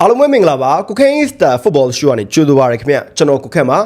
အားလုံးပဲမင်္ဂလာပါကိုခိုင်းစတာဖုတ်ဘောရှိုးကနေကြိုးဆိုပါရခင်ဗျကျွန်တော်ကိုခက်ပါ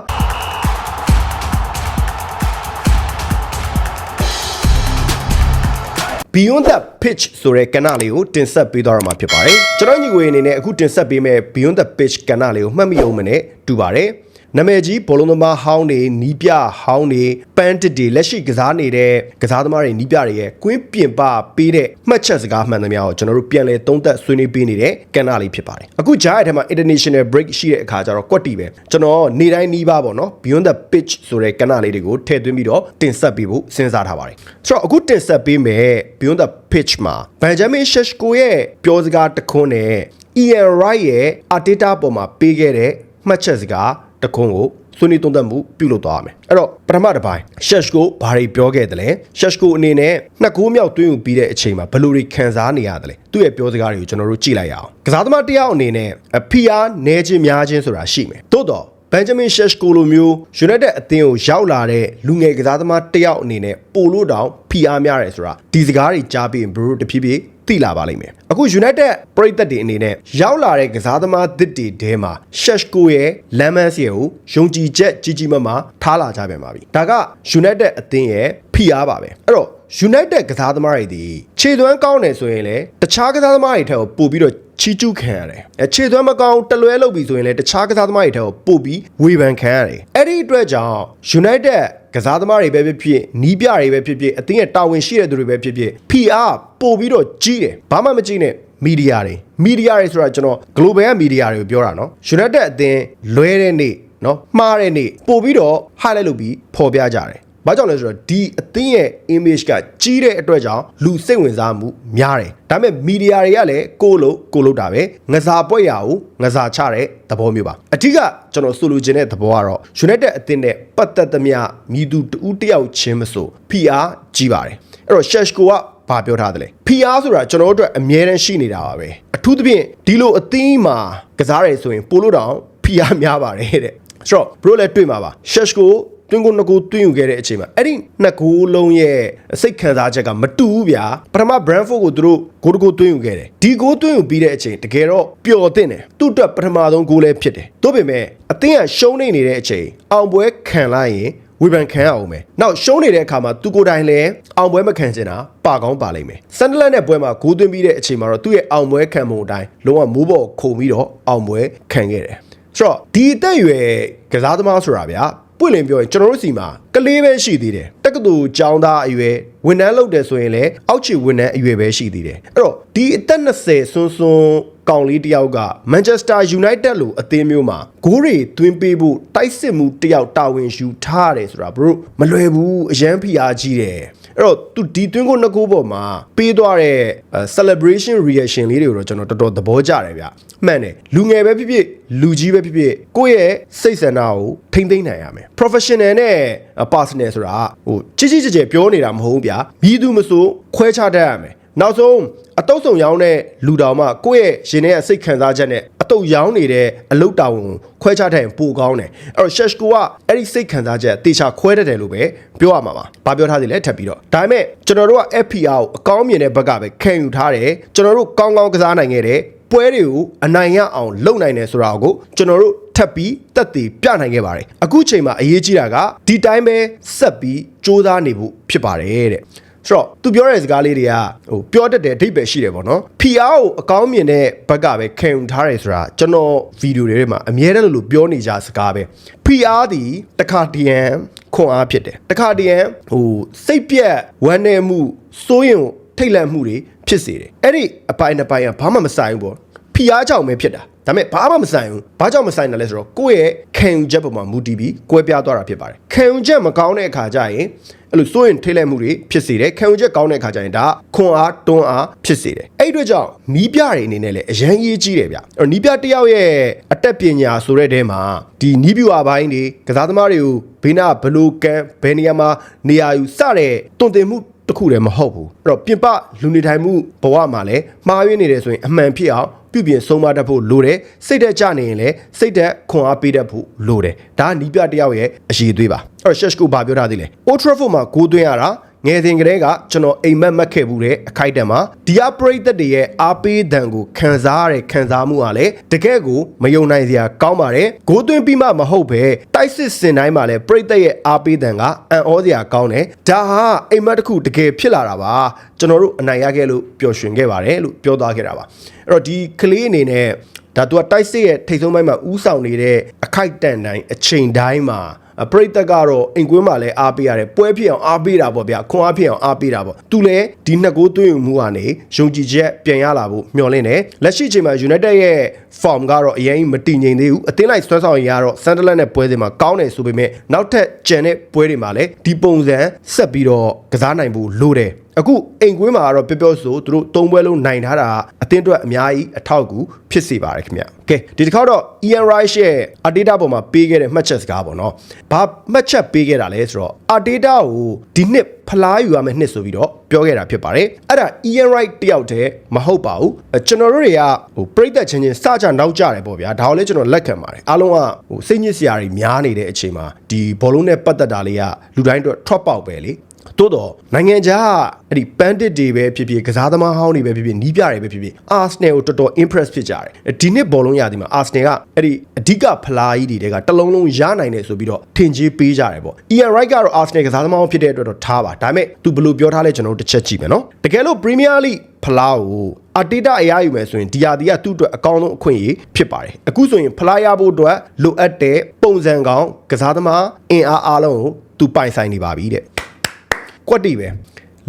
Beyond the Pitch ဆိုတဲ့ကဏ္ဍလေးကိုတင်ဆက်ပေးသွားရမှာဖြစ်ပါတယ်ကျွန်တော်ညီကိုအနေနဲ့အခုတင်ဆက်ပေးမဲ့ Beyond the Pitch ကဏ္ဍလေးကိုမှတ်မိအောင်မနဲ့တူပါတယ် နာမည်ကြီးဘောလုံးသမားဟောင်းတွေနီးပြဟောင်းတွေပန်းတစ်တွေလက်ရှိကစားနေတဲ့ကစားသမားတွေနီးပြတွေရဲ့ကွင်းပြင်ပပေးတဲ့မှတ်ချက်စကားမှန်သမျှကိုကျွန်တော်တို့ပြန်လည်သုံးသပ်ဆွေးနွေးပေးနေတဲ့ကဏ္ဍလေးဖြစ်ပါတယ်အခုကြားရတဲ့မှာ international break ရှိတဲ့အခါကျတော့ကွက်တီပဲကျွန်တော်နေတိုင်းနီးပါပေါ့နော် Beyond the Pitch ဆိုတဲ့ကဏ္ဍလေးတွေကိုထည့်သွင်းပြီးတော့တင်ဆက်ပေးဖို့စဉ်းစားထားပါတယ်ဆိုတော့အခုတင်ဆက်ပေးမယ် Beyond the Pitch မှာ Benjamin Sheshko ရဲ့ပြောစကားတစ်ခွန်းနဲ့ Ian Wright ရဲ့ Arteta ပေါ်မှာပေးခဲ့တဲ့မှတ်ချက်စကား တစ်ခွန်းကိုဆွေးနွေးသုံးသပ်မှုပြုလုပ်သွားရမယ်အဲ့တော့ပထမတစ်ပိုင်း Sheshko ဘာတွေပြောခဲ့တယ်လဲ Sheshko အနေနဲ့နှစ်ကိုးမြောက်တွင်းယူပြီးတဲ့အချိန်မှာဘယ်လိုတွေခံစားနေရတယ်လဲသူ့ရဲ့ပြောစကားတွေကိုကျွန်တော်တို့ကြည့်လိုက်ရအောင်ကစားသမားတစ်ယောက်အနေနဲ့အဖီအားနေခြင်းများခြင်းဆိုတာရှိမယ်သို့တော့ဘန်ဂျမင်ရှက်ကိုလိုမျိုး United အသင်းကိုရောက်လာတဲ့လူငယ်ကစားသမားတစ်ယောက်အနေနဲ့ပိုလို့တောင်ဖိအားများတယ်ဆိုတာဒီစကားတွေကြားပြီးရင်ဘရိုတဖြည်းဖြည်း သိလာပါလိမ့်မယ်အခု United ပရိသတ်တွေအနေနဲ့ရောက်လာတဲ့ကစားသမားသစ်တွေထဲမှာ Sheshko ရဲ့လမ်းမစီကိုယုံကြည်ချက်ကြီးကြီးမားမားထားလာကြပြန်ပါပြီဒါက United အသင်းရဲ့ဖိအားပါပဲအဲ့တော့ United ကစားသမားတွေဒီခြေသွမ်းကောင်းတယ်ဆိုရင်လည်းတခြားကစားသမားတွေထက်ကိုပို့ပြီးတော့ချီကျူးခံရတယ်။အခြေသွမ်းမကောင်းတလွဲလုပ်ပြီဆိုရင်လည်းတခြားကစားသမားတွေထက်ကိုပို့ပြီးဝေဖန်ခံရတယ်။အဲ့ဒီအတွက်ကြောင့် United ကစားသမားတွေပဲဖြစ်ဖြစ်နီးပြတွေပဲဖြစ်ဖြစ်အသင်းရဲ့တာဝန်ရှိတဲ့သူတွေပဲဖြစ်ဖြစ် PR ပို့ပြီးတော့ကြီးတယ်။ဘာမှမကြီးနဲ့မီဒီယာတွေမီဒီယာတွေဆိုတာကျွန်တော် global ကမီဒီယာတွေကိုပြောတာနော် United အသင်းလွဲတဲ့နေ့နော်မှားတဲ့နေ့ပို့ပြီးတော့ highlight လုပ်ပြီးဖော်ပြကြတယ်။ ဘာကြောင့်လဲဆိုတော့ဒီအသင်းရဲ့ image ကကြီးတဲ့အတွက်ကြောင့်လူစိတ်ဝင်စားမှုများတယ်။ဒါပေမဲ့မီဒီယာတွေကလည်းကိုလို့ကိုလို့တာပဲငစားပွဲရာကိုငစားချတဲ့သဘောမျိုးပါ။အထူးကကျွန်တော်ဆိုလိုချင်တဲ့သဘောကတော့ United အသင်းနဲ့ပတ်သက်သမျှမိသူတူတယောက်ချင်းမဆို PR ကြီးပါတယ်။အဲ့တော့ Sheshko ကဘာပြောထားသလဲ PR ဆိုတာကျွန်တော်တို့အတွက်အမြဲတမ်းရှိနေတာပါပဲ။အထူးသဖြင့်ဒီလိုအသင်းမှာကစားရဲဆိုရင်ပိုလို့တောင် PR များပါတယ်တဲ့။ဆိုတော့ bro လည်းတွေ့မှာပါ Sheshko တွင်းကိုနှစ်ကိုတွင်းယူခဲ့တဲ့အချိန်မှာအဲ့ဒီနှစ်ကိုလုံးရဲ့စိတ်ခံစားချက်ကမတူဘူးဗျာပထမ Brentford ကိုသူတို့ဂိုးတကိုတွင်းယူခဲ့တယ်ဒီဂိုးတွင်းယူပြီးတဲ့အချိန်တကယ်တော့ပျော်တင်တယ်သူ့အတွက်ပထမဆုံးဂိုးလည်းဖြစ်တယ်တို့ပေမဲ့အသင်းကရှုံးနေနေတဲ့အချိန်အောင်ပွဲခံလိုက်ရင်ဝေဖန်ခံရအောင်မယ်။နောက်ရှုံးနေတဲ့အခါမှာသူကိုယ်တိုင်လည်းအောင်ပွဲမခံချင်တာပါကောင်းပါလိမ့်မယ်။ဆန်ဒလန်နဲ့ပွဲမှာဂိုးသွင်းပြီးတဲ့အချိန်မှာတော့သူ့ရဲ့အောင်ပွဲခံမှုအတိုင်းလုံးဝမိုးပေါ်ခုန်ပြီးတော့အောင်ပွဲခံခဲ့တယ်။ဆိုတော့ဒီအသက်အရွယ်ကစားသမားဆိုတာဗျာ ပွင့်လင်းပြောရင်ကျွန်တော်တို့စီမှာကလေးပဲရှိသေးတယ်တက္ကသိုလ်ကျောင်းသားအရွယ်ဝန်ထမ်းလုပ်တယ်ဆိုရင်လည်းအောက်ခြေဝန်ထမ်းအရွယ်ပဲရှိသေးတယ်အဲ့တော့ဒီအသက်20ဆွန်းဆွန်းကောင်လေးတယောက်က Manchester United လို့အသင်းမျိုးမှာဂိုးတွေသွင်းပေးဖို့တိုက်စစ်မှုတယောက်တာဝန်ယူထားရတယ်ဆိုတာဘရိုမလွယ်ဘူးအရန်ဖိအားကြီးတယ်အဲ့တော့သူဒီတွင်းကိုနှစ်ကိုပေါ်မှာပေးသွားတဲ့ celebration reaction လေးတွေကိုတော့ကျွန်တော်တော်တော်သဘောကျတယ်ဗျမှန်တယ်လူငယ်ပဲဖြစ်ဖြစ်လူကြီးပဲဖြစ်ဖြစ်ကိုယ့်ရဲ့စိတ်ဆန္ဒကိုထိမ့်သိမ့်နိုင်ရမယ် professional နဲ့ personal ဆိုတာဟိုချစ်ချစ်ကြဲကြဲပြောနေတာမဟုတ်ဘူးဗျာမြည်သူမဆိုခွဲခြားတတ်ရမယ်နောက်ဆုံးအတုပ်ဆောင်ရောင်းတဲ့လူတော်မှကိုယ့်ရဲ့ရှင်ထဲကစိတ်ခံစားချက်နဲ့အတုပ်ရောင်းနေတဲ့အလုတ်တာဝန်ကိုခွဲခြားထိုင်ပိုကောင်းတယ်အဲ့တော့ Sheshko ကအဲ့ဒီစိတ်ခံစားချက်တေချာခွဲတတ်တယ်လို့ပဲပြောရမှာပါဘာပြောထားသေးလဲထပ်ပြီးတော့ဒါပေမဲ့ကျွန်တော်တို့က FPR ကိုအကောင်းမြင်တဲ့ဘက်ကပဲခံယူထားတယ်ကျွန်တော်တို့ကောင်းကောင်းကစားနိုင်ခဲ့တယ်ပွဲတွေကိုအနိုင်ရအောင်လုပ်နိုင်တယ်ဆိုတာကိုကျွန်တော်တို့ထပ်ပြီးတက်တည်ပြနိုင်ခဲ့ပါတယ်အခုချိန်မှာအရေးကြီးတာကဒီတိုင်းပဲဆက်ပြီးစူးစမ်းနေဖို့ဖြစ်ပါတယ်တဲ့ဆိုတော့သူပြောတဲ့စကားလေးတွေကဟိုပြောတတ်တဲ့အဓိပ္ပာယ်ရှိတယ်ပေါ့နော် PR ကိုအကောင်းမြင်တဲ့ဘက်ကပဲခံယူထားတယ်ဆိုတာကျွန်တော်ဗီဒီယိုတွေထဲမှာအမြဲတမ်းလို့ပြောနေကြစကားပဲ PR ဒီတခါတရံခွန်အားဖြစ်တယ်တခါတရံဟိုစိတ်ပြက်ဝမ်းနည်းမှုစိုးရင်ထိတ်လန့်မှုတွေဖြစ်စေတယ်အဲ့ဒီအပိုင်းတစ်ပိုင်းကဘာမှမဆိုင်ဘူးပေါ့ဖိအားကြောင့်ပဲဖြစ်တာ ဒါပေမဲ့ဘာမှမဆိုင်ဘူးဘာကြောင့်မဆိုင်တယ်လဲဆိုတော့ကိုယ့်ရဲ့ခံယူချက်ပေါ်မှာမူတည်ပြီးကွဲပြားသွားတာဖြစ်ပါတယ်ခံယူချက်မကောင်းတဲ့အခါကျရင်အဲ့လိုစိုးရင်ထိတ်လဲမှုတွေဖြစ်စေတယ်ခံယူချက်ကောင်းတဲ့အခါကျရင်ဒါခွန်အားတွန်းအားဖြစ်စေတယ်အဲ့ဒီအတွက်ကြောင့်နီးပြတွေအနေနဲ့လည်းအရန်ရေးကြီးတယ်ဗျအဲ့တော့နီးပြတစ်ယောက်ရဲ့အတက်ပညာဆိုတဲ့တဲမှာဒီနီးပြူအပိုင်းတွေကစားသမားတွေကိုဘေးနာဘလိုကန်ဘယ်နေရာမှာနေရာယူစတဲ့တွင်တင်မှု တစ်ခုတည်းမဟုတ်ဘူးအဲ့တော့ပြင်ပလူနေထိုင်မှုဘဝမှာလည်းမှားယွင်းနေတယ်ဆိုရင်အမှန်ဖြစ်အောင်ပြုပြင်ဆုံးမတတ်ဖို့လိုတယ်စိတ်သက်ကြနေရင်လည်းစိတ်သက်ခွန်အားပေးတတ်ဖို့လိုတယ်ဒါကနီးပြတယောက်ရဲ့အရေးသွေးပါအဲ့တော့ Sheshko ဘာပြောထားသေးလဲ Old Trafford မှာဂိုးသွင်းရတာ ငယ်စဉ်ကတည်းကကျွန်တော်အိမ်မက်မက်ခဲ့ဘူးတဲ့အခိုက်အတန့်မှာဒီအပရိသတ်တွေရဲ့အားပေးတံကိုခံစားရတဲ့ခံစားမှုကလည်းတကယ့်ကိုမယုံနိုင်စရာကောင်းပါတယ်ဂိုးသွင်းပြီးမှမဟုတ်ပဲတိုက်စစ်စင်တိုင်းမှာလည်းပရိသတ်ရဲ့အားပေးတံကအံ့ဩစရာကောင်းတယ်ဒါဟာအိမ်မက်တစ်ခုတကယ်ဖြစ်လာတာပါကျွန်တော်တို့အနိုင်ရခဲ့လို့ပျော်ရွှင်ခဲ့ပါတယ်လို့ပြောသွားခဲ့တာပါအဲ့တော့ဒီကလေးအနေနဲ့ဒါသူကတိုက်စစ်ရဲ့ထိတ်ဆုံးပိုင်းမှာဥဆောင်နေတဲ့အခိုက်အတန့်တိုင်းအချိန်တိုင်းမှာအ ပရိသတ်ကတော့အိမ်ကွင်းမှာလည်းအားပေးရတယ်ပွဲဖြစ်အောင်အားပေးတာပေါ့ဗျာခွန်အားဖြစ်အောင်အားပေးတာပေါ့သူလည်းဒီနှစ်ကိုးသွင်းမှုကနေယုံကြည်ချက်ပြန်ရလာဖို့မျှော်လင့်တယ်လက်ရှိအချိန်မှာ United ရဲ့ form ကတော့အရင်မတည်ငြိမ်သေးဘူးအသင်းလိုက်ဆွဲဆောင်ရတော့ Sunderland နဲ့ပွဲစဉ်မှာကောင်းတယ်ဆိုပေမဲ့နောက်ထပ်ကျန်တဲ့ပွဲတွေမှာလည်းဒီပုံစံဆက်ပြီးတော့ကစားနိုင်ဖို့လိုတယ်အခုအိမ်ကွင်းမှာကတော့ပြောပြောဆိုသူတို့သုံးပွဲလုံးနိုင်ထားတာအသင်းအတွက်အများကြီးအထောက်အကူဖြစ်စေပါတယ်ခင်ဗျ။ Okay ဒီတစ်ခါတော့ Ian Rice ရဲ့ Arteta ပေါ်မှာပေးခဲ့တဲ့မှတ်ချက်စကားပေါ့နော်။ဘာမှတ်ချက်ပေးခဲ့တာလဲဆိုတော့ Arteta ကိုဒီနှစ်ဖလားယူရမယ့်နှစ်ဆိုပြီးတော့ပြောခဲ့တာဖြစ်ပါတယ်။အဲ့ဒါ Ian Wright တယောက်တည်းမဟုတ်ပါဘူး။ကျွန်တော်တို့တွေကဟိုပြိသက်ချင်းချင်းစကြနောက်ကြတယ်ပေါ့ဗျာ။ဒါကိုလည်းကျွန်တော်လက်ခံပါတယ်။အားလုံးကဟိုစိတ်ညစ်စရာတွေများနေတဲ့အချိန်မှာဒီဘောလုံးနဲ့ပတ်သက်တာလေးကလူတိုင်းအတွက်ထွက်ပေါက်ပဲလေ။ တိုးတော့နိုင်ငံခြားအဲ့ဒီ bandit တွေပဲဖြစ်ဖြစ်ကစားသမားဟောင်းတွေပဲဖြစ်ဖြစ်နီးပြတွေပဲဖြစ်ဖြစ် Arsenal ကိုတော်တော် impress ဖြစ်ကြတယ်ဒီနှစ်ဘောလုံးရသည်မှာ Arsenal ကအဲ့ဒီအဓိကဖလားကြီးတွေကတလုံးလုံးရနိုင်တယ်ဆိုပြီးတော့ထင်ကြီးပေးကြတယ်ပေါ့ Ian Wright ကတော့ Arsenal ကစားသမားဟောင်းဖြစ်တဲ့အတွက်တော့ထားပါဒါပေမဲ့ तू ဘယ်လိုပြောထားလဲကျွန်တော်တို့တစ်ချက်ကြည့်မယ်နော်တကယ်လို့ Premier League ဖလားကိုအတေတာအရယူမယ်ဆိုရင်ဒီယာဒီကသူ့အတွက်အကောင်းဆုံးအခွင့်အရေးဖြစ်ပါတယ်အခုဆိုရင်ဖလားရဖို့အတွက်လိုအပ်တဲ့ပုံစံကောင်းကစားသမားအင်အားအားလုံးကိုသူပိုင်ဆိုင်နေပါပြီတဲ့ ကွက်တီပဲ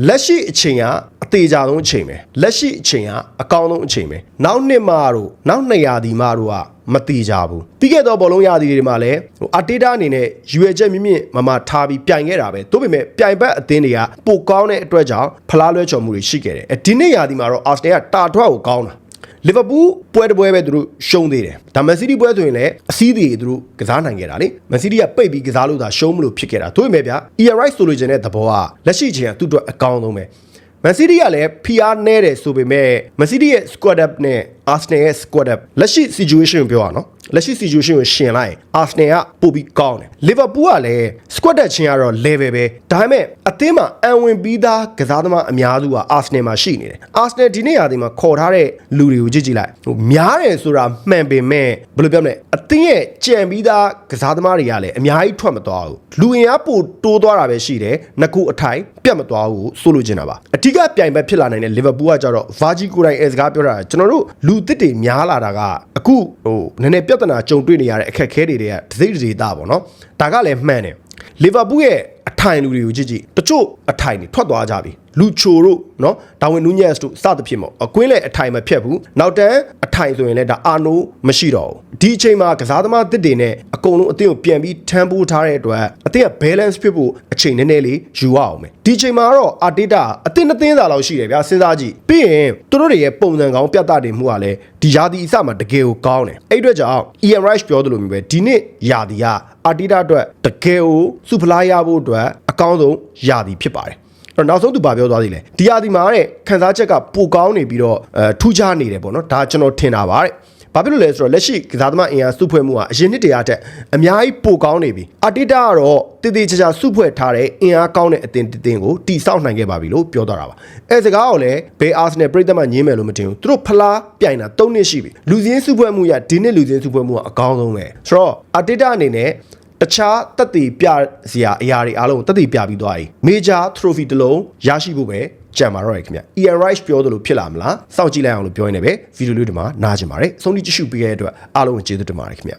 လက်ရှိအချိန်ကအသေးကြဆုံးအချိန်ပဲလက်ရှိအချိန်ကအကောင်းဆုံးအချိန်ပဲနောက်နှစ်မှတော့နောက်200ဒီမှတော့ကမတိကြဘူးပြီးခဲ့တော့ဘောလုံးရသည်တွေမှာလည်းဟိုအတေတာအနေနဲ့ရွေချက်မြင့်မြင့်မမထားပြီးပြိုင်ခဲ့တာပဲသို့ပေမဲ့ပြိုင်ဘက်အသင်းတွေကပိုကောင်းတဲ့အတွက်ကြောင့်ဖလားလွှဲချော်မှုတွေရှိခဲ့တယ်အဲဒီနေ့ရာသီမှာတော့အာစနယ်ကတာထွက်ကိုကောင်းတာ လီဗာပူးပွဲတစ်ပွဲပဲသူတို့ရှုံးသေးတယ်ဒါမန်စီးတီးပွဲဆိုရင်လည်းအစည်းတွေသူတို့ကစားနိုင်ခဲ့တာလေမန်စီးတီးကပိတ်ပြီးကစားလို့သာရှုံးမလို့ဖြစ်ခဲ့တာတို့ပေမဲ့ဗျာ ER right ဆိုလိုချင်တဲ့သဘောကလက်ရှိချိန်ကသူ့အတွက်အကောင်းဆုံးပဲမန်စီးတီးကလည်း PR နဲတယ်ဆိုပေမဲ့မန်စီးတီးရဲ့ squad up နဲ့ Arsenal ရဲ့ squad up လက်ရှိ situation ကိုပြောရအောင်နော်လက်ရှိ situation ကိုရှင်လိုက် Arsenal ကပိုပြီးကောင်းတယ် Liverpool ကလည်း squad တက်ချင်းကတော့ level ပဲဒါပေမဲ့အသင်းမှာအံဝင်ပြီးသားကစားသမားအများစုက Arsenal မှာရှိနေတယ် Arsenal ဒီနေ့ရာသီမှာခေါ်ထားတဲ့လူတွေကိုကြည့်ကြည့်လိုက်ဟိုများတယ်ဆိုတာမှန်ပေမဲ့ဘယ်လိုပြောမလဲအသင်းရဲ့ကြံပြီးသားကစားသမားတွေကလည်းအများကြီးထွက်မသွားဘူးလူအင်အားပိုတိုးသွားတာပဲရှိတယ်နှစ်ခုအထိုင်ပြတ်မသွားဘူးဆိုလိုချင်တာပါအဓိကပြိုင်ဘက်ဖြစ်လာနိုင်တဲ့ Liverpool ကကြတော့ Virgil ကိုယ်တိုင်အဲစကားပြောတာကျွန်တော်တို့လူသစ်တွေများလာတာကအခုဟိုနည်းနည်းပြဿနာကြုံတွေ့နေရတဲ့အခက်အခဲတွေတွေကဒစိမ့်ဒေတာပေါ့နော်ဒါကလည်းမှန်တယ်လီဗာပူးရဲ့အထိုင်လူတွေကိုကြည့်ကြည့်တချို့အထိုင်တွေထွက်သွားကြပြီ လူချိုတို့နော်ဒါဝင်နူးညက်စ်တို့စသဖြင့်ပေါ့အကွင်းလည်းအထိုင်မဖြတ်ဘူးနောက်တန်းအထိုင်ဆိုရင်လည်းဒါအာနိုမရှိတော့ဘူးဒီအချိန်မှာကစားသမားတစ်တွေနဲ့အကုန်လုံးအသင်းကိုပြန်ပြီးထမ်းပိုးထားတဲ့အတွက်အသင်းက balance ဖြစ်ဖို့အချိန်နည်းနည်းလေးယူရအောင်မယ်ဒီအချိန်မှာတော့အာတေတာအသင်းနှစ်သင်းသာလောက်ရှိတယ်ဗျာစဉ်းစားကြည့်ပြီးရင်သူတို့တွေရဲ့ပုံစံကောင်းပြတ်သားနေမှုကလည်းဒီယာဒီအစမှာတကယ်ကိုကောင်းတယ်အဲ့အတွက်ကြောင့် Ian Rice ပြောသလိုမျိုးပဲဒီနေ့ယာဒီကအာတီတာအတွက်တကယ်ကိုစုဖလားရဖို့အတွက်အကောင်းဆုံးယာဒီဖြစ်ပါတယ်အဲ့ တော့နောက်ဆုံးသူဘာပြောသွားသေးလဲဒီယာဒီမှာတဲ့ခန်းစားချက်ကပိုကောင်းနေပြီးတော့အဲထူးခြားနေတယ်ပေါ့နော်ဒါကျွန်တော်ထင်တာပါတဲ့ဘာဖြစ်လို့လဲဆိုတော့လက်ရှိကစားသမားအင်အားစုဖွဲ့မှုကအရင်နှစ်တည်းအထက်အများကြီးပိုကောင်းနေပြီအာတီတာကတော့တည်တည်ချာချာစုဖွဲ့ထားတဲ့အင်အားကောင်းတဲ့အသင်းတစ်သင်းကိုတီဆောက်နိုင်ခဲ့ပါပြီလို့ပြောသွားတာပါအဲစကားကိုလည်းဘေးအာဆနယ်ပြည်သက်မှညင်းမယ်လို့မတင်ဘူးသူတို့ဖလားပြိုင်တာ၃နှစ်ရှိပြီလူစင်းစုဖွဲ့မှုရဒီနှစ်လူစင်းစုဖွဲ့မှုကအကောင်းဆုံးပဲဆိုတော့အာတီတာအနေနဲ့ တခြားတက်တည်ပြစရာအရာတွေအားလုံးတက်တည်ပြပြီးသွားပြီ major trophy တစ်လုံးရရှိဖို့ပဲကြံပါတော့ရခင်ဗျ Ian Rice ပြောသလိုဖြစ်လာမလားစောင့်ကြည့်လိုက်အောင်လို့ပြောရင်းနဲ့ပဲဗီဒီယိုလေးဒီမှာနားကြင်ပါတယ်ဆုံးဖြတ်ကြည့်ရှုပေးခဲ့တဲ့အတွက်အားလုံးကိုကျေးဇူးတင်ပါတယ်ခင်ဗျ